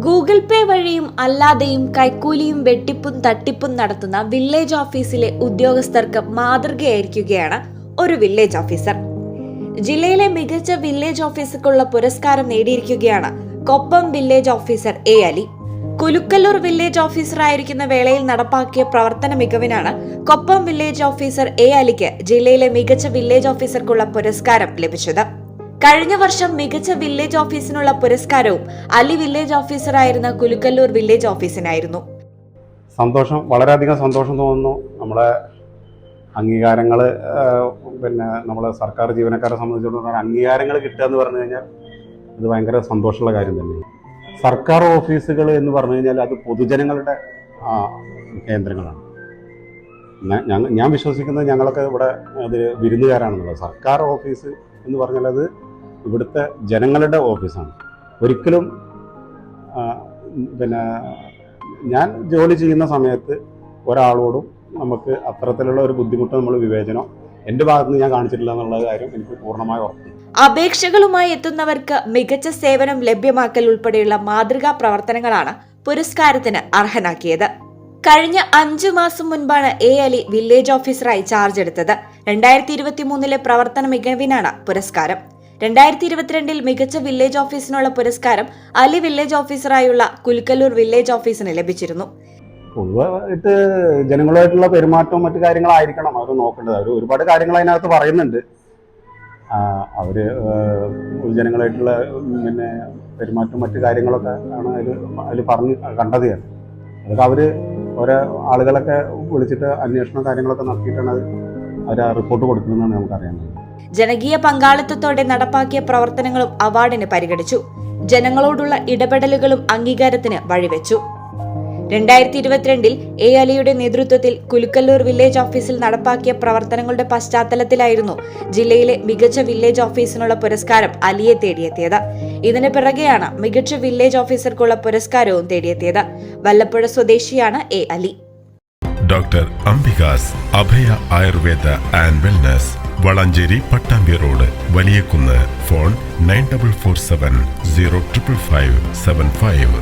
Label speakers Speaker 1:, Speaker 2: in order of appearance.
Speaker 1: Google പേ വഴിയും അല്ലാതെയും കൈക്കൂലിയും വെട്ടിപ്പും തട്ടിപ്പും നടത്തുന്ന വില്ലേജ് ഓഫീസിലെ ഉദ്യോഗസ്ഥർക്ക് മാതൃകയായിരിക്കുകയാണ് ഒരു വില്ലേജ് ഓഫീസർ. ജില്ലയിലെ മികച്ച വില്ലേജ് ഓഫീസർക്കുള്ള പുരസ്കാരം നേടിയിരിക്കുകയാണ് Koppam village officer A Ali. Kulukkallur village ഓഫീസറായിരിക്കുന്ന വേളയിൽ നടപ്പാക്കിയ പ്രവർത്തന മികവിനാണ് കൊപ്പം വില്ലേജ് ഓഫീസർ എ അലിക്ക് ജില്ലയിലെ മികച്ച വില്ലേജ് ഓഫീസർക്കുള്ള പുരസ്കാരം ലഭിച്ചത്. കഴിഞ്ഞ വർഷം മികച്ച വില്ലേജ് ഓഫീസിനുള്ള പുരസ്കാരവും അലി വില്ലേജ് ഓഫീസറായിരുന്ന കുലുക്കല്ലൂർ വില്ലേജ് ഓഫീസിനായിരുന്നു.
Speaker 2: സന്തോഷം വളരെയധികം സന്തോഷം തോന്നുന്നു. നമ്മളെ അംഗീകാരങ്ങൾ പിന്നെ നമ്മളെ സർക്കാർ ജീവനക്കാരെ സംബന്ധിച്ചിടത്തോളം അംഗീകാരങ്ങൾ കിട്ടുക എന്ന് പറഞ്ഞു കഴിഞ്ഞാൽ അത് ഭയങ്കര സന്തോഷമുള്ള കാര്യം തന്നെയാണ്. സർക്കാർ ഓഫീസുകൾ എന്ന് പറഞ്ഞു കഴിഞ്ഞാൽ അത് പൊതുജനങ്ങളുടെ കേന്ദ്രങ്ങളാണ്. ഞാൻ വിശ്വസിക്കുന്നത് ഞങ്ങളൊക്കെ ഇവിടെ അത് വിരുന്നുകാരാണെന്നുള്ളത്. സർക്കാർ ഓഫീസ് എന്ന് പറഞ്ഞാൽ അത് ഇവിടുത്തെ ജനങ്ങളുടെ ഓഫീസാണ്. ഒരിക്കലും പിന്നെ ഞാൻ ജോലി ചെയ്യുന്ന സമയത്ത് ഒരാളോടും നമുക്ക് അത്തരത്തിലുള്ള ഒരു ബുദ്ധിമുട്ട് നമ്മൾ വിവേചനം എന്റെ ഭാഗത്ത് നിന്ന് ഞാൻ കാണിച്ചിട്ടില്ല എന്നുള്ള കാര്യം എനിക്ക് പൂർണമായി ഉറപ്പുണ്ട്
Speaker 1: അപേക്ഷകളുമായി എത്തുന്നവർക്ക് മികച്ച സേവനം ലഭ്യമാക്കൽ ഉൾപ്പെടെയുള്ള മാതൃകാ പ്രവർത്തനങ്ങളാണ് പുരസ്കാരത്തിന് അർഹനാക്കിയത്. കഴിഞ്ഞ അഞ്ചു മാസം മുൻപാണ് എ അലി വില്ലേജ് ഓഫീസറായി ചാർജ് എടുത്തത്. രണ്ടായിരത്തി ഇരുപത്തി മൂന്നിലെ പ്രവർത്തന മികവിനാണ് പുരസ്കാരം. രണ്ടായിരത്തി ഇരുപത്തിരണ്ടിൽ മികച്ച വില്ലേജ് ഓഫീസിനുള്ള പുരസ്കാരം അലി വില്ലേജ് ഓഫീസറായുള്ള കുൽക്കല്ലൂർ വില്ലേജ് ഓഫീസിന് ലഭിച്ചിരുന്നു.
Speaker 2: പൊതുവായിട്ട് ജനങ്ങളുമായിട്ടുള്ള പെരുമാറ്റവും മറ്റു കാര്യങ്ങളായിരിക്കണം അവർ നോക്കേണ്ടത്. അവർ ഒരുപാട് കാര്യങ്ങൾ അതിനകത്ത് പറയുന്നുണ്ട്. അവർ ജനങ്ങളായിട്ടുള്ള പിന്നെ പെരുമാറ്റവും മറ്റു കാര്യങ്ങളൊക്കെ ആണ് അതിൽ അതിൽ പറഞ്ഞ് കണ്ടത് അതൊക്കെ അവർ ഓരോ ആളുകളൊക്കെ വിളിച്ചിട്ട് അന്വേഷണം കാര്യങ്ങളൊക്കെ നടത്തിയിട്ടാണ് അത് അവർ ആ റിപ്പോർട്ട് കൊടുക്കുന്നതെന്നാണ് നമുക്കറിയാൻ
Speaker 1: ജനകീയ പങ്കാളിത്തത്തോടെ നടപ്പാക്കിയ പ്രവർത്തനങ്ങളും അവാർഡിന് പരിഗണിച്ചു. ജനങ്ങളോടുള്ള ഇടപെടലുകളും അംഗീകാരത്തിന് വഴിവെച്ചു. രണ്ടായിരത്തി ഇരുപത്തിരണ്ടിൽ എ അലിയുടെ നേതൃത്വത്തിൽ കുലുക്കല്ലൂർ വില്ലേജ് ഓഫീസിൽ നടപ്പാക്കിയ പ്രവർത്തനങ്ങളുടെ പശ്ചാത്തലത്തിലായിരുന്നു ജില്ലയിലെ മികച്ച വില്ലേജ് ഓഫീസിനുള്ള പുരസ്കാരം അലിയെ തേടിയെത്തിയത്. ഇതിന് പിറകെയാണ് മികച്ച വില്ലേജ് ഓഫീസർക്കുള്ള പുരസ്കാരവും തേടിയെത്തിയത്. വല്ലപ്പുഴ സ്വദേശിയാണ് A Ali.
Speaker 3: Doctor Ambika's Abhaya Ayurveda and wellness Valanchery Pattambi road Valiyakunnu phone nine double four seven zero triple five seven five.